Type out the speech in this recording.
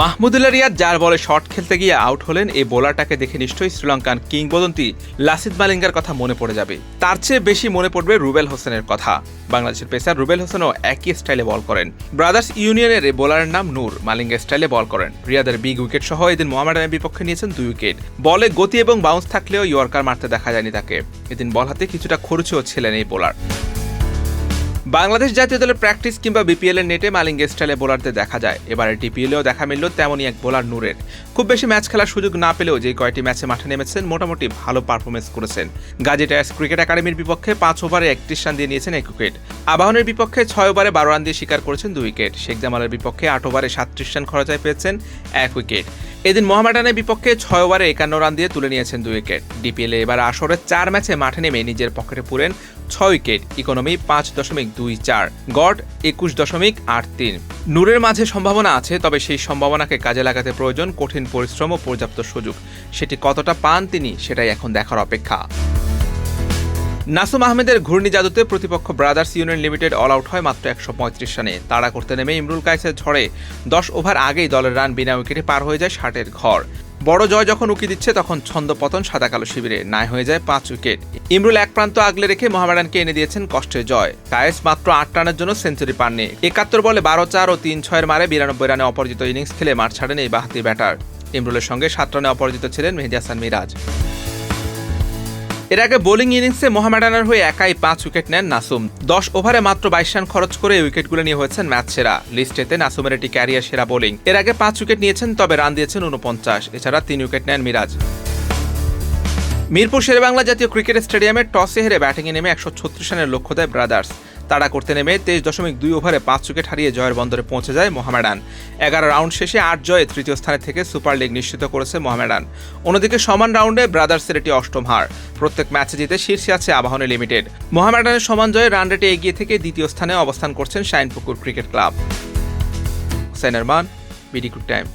মাহমুদুল্লাহ রিয়াদ, যার বলে শট খেলতে গিয়ে আউট হলেন, এই বোলারটাকে দেখে নিশ্চয়ই শ্রীলঙ্কান কিংবদন্তি লাসিদ মালিঙ্গার কথা মনে পড়ে যাবে। তার চেয়ে বেশি মনে পড়বে রুবেল হোসেনের কথা। বাংলাদেশের পেসার রুবেল হোসেনও একই স্টাইলে বল করেন। ব্রাদার্স ইউনিয়নের এই বোলারের নাম নূর মালিঙ্গা স্টাইলে বল করেন। রিয়াদের বিগ উইকেট সহ এদিন মোহামেডানের বিপক্ষে নিয়েছেন দুই উইকেট। বলে গতি এবং বাউন্স থাকলেও ইয়র্কার মারতে দেখা যায়নি তাকে। এদিন বল হাতে কিছুটা খরচেও ছিলেন এই বোলার। বাংলাদেশ জাতীয় দলের প্র্যাকটিস কিংবা বিপিএল এর নেটে মালিঙ্গে স্টাইলে বোলারদের দেখা যায়। এবারে ডিপিএলেও দেখা মিলল তেমনই এক বোলার নূরের। খুব বেশি ম্যাচ খেলার সুযোগ না পেলেও যে কয়টি ম্যাচে মাঠে নেমেছেন, মোটামুটি ভালো পারফরমেন্স করেছেন। গাজী টায়ার্স ক্রিকেট একাডেমির বিপক্ষে পাঁচ ওভারে একত্রিশ রান দিয়ে নিয়েছেন এক উইকেট। আবাহনের বিপক্ষে ছয় ওভারে বারো রান দিয়ে শিকার করেছেন দুই উইকেট। শেখ জামালের বিপক্ষে আট ওভারে সাতত্রিশ রান খরচায় পেয়েছেন এক উইকেট। এদিন মোহামেডানের বিপক্ষে ছয় ওভারে একান্ন রান দিয়ে তুলে নিয়েছেন দুই উইকেট। ডিপিএলে এবার আসরে চার ম্যাচে মাঠে নেমে নিজের পকেটে পুরেন ছয় উইকেট, ইকোনমি পাঁচ দশমিক দুই চার, গড একুশ দশমিক আট তিন। নূরের মাঝে সম্ভাবনা আছে, তবে সেই সম্ভাবনাকে কাজে লাগাতে প্রয়োজন কঠিন পরিশ্রম ও পর্যাপ্ত সুযোগ। সেটি কতটা পান তিনি, সেটাই এখন দেখার অপেক্ষা। নাসুম আহমেদের ঘূর্ণি জাদুতে প্রতিপক্ষ Brothers Union Limited all out হয় মাত্র একশো পঁয়ত্রিশ রানে। তাড়া করতে নেমে ইমরুল কায়েসের ঝড়ে দশ ওভার আগেই দলের রান বিনা উইকেটে পার হয়ে যায় ষাটের ঘর। বড় জয় যখন উকি দিচ্ছে, তখন ছন্দপতন সাদা কালো শিবিরে নাই হয়ে যায় পাঁচ উইকেট। ইমরুল এক প্রান্ত আগলে রেখে মোহামেডানকে এনে দিয়েছেন কষ্টের জয়। কায়েস মাত্র আট রানের জন্য সেঞ্চুরি পাননি। একাত্তর বলে বারো চার ও তিন ছয়ের মারে বিরানব্বই রানে অপরাজিত ইনিংস খেলে মাঠ ছাড়েন এই বাহাতি ব্যাটার। ইমরুলের সঙ্গে সাত রানে অপরাজিত ছিলেন মেহেদি হাসান মিরাজ। এর আগে বোলিং ইনিংসে মোহামেডানের হয়ে একাই পাঁচ উইকেট নেন নাসুম। দশ ওভারে মাত্র বাইশ রান খরচ করে এই উইকেটগুলো নিয়ে হয়েছেন ম্যাচ সেরা। লিস্টেতে নাসুমের এটি ক্যারিয়ার সেরা বোলিং। এর আগে পাঁচ উইকেট নিয়েছেন, তবে রান দিয়েছেন উনপঞ্চাশ। এছাড়া তিন উইকেট নেন মিরাজ। মিরপুর শেরেবাংলা জাতীয় ক্রিকেট স্টেডিয়ামে টসে হেরে ব্যাটিংয়ে নেমে একশো ছত্রিশ রানের লক্ষ্য দেয় ব্রাদার্স। তাড়া করতে নেমে তেইশ দশমিক দুই ওভারে পাঁচ উইকেট হারিয়ে জয়ের বন্দরে পৌঁছে যায় মোহামেডান। এগারো রাউন্ড শেষে আট জয়ে তৃতীয় স্থানে থেকে সুপার লিগ নিশ্চিত করেছে মোহামেডান। অন্যদিকে সমান রাউন্ডে ব্রাদার্সের এটি অষ্টম হার। প্রত্যেক ম্যাচে জিতে শীর্ষে আছে আবাহনী লিমিটেড। মোহামেডানের সমান জয়ে রান রেটে এগিয়ে থেকে দ্বিতীয় স্থানে অবস্থান করছেন Shinepukur Cricket Club. Hussain Arman, BD Time.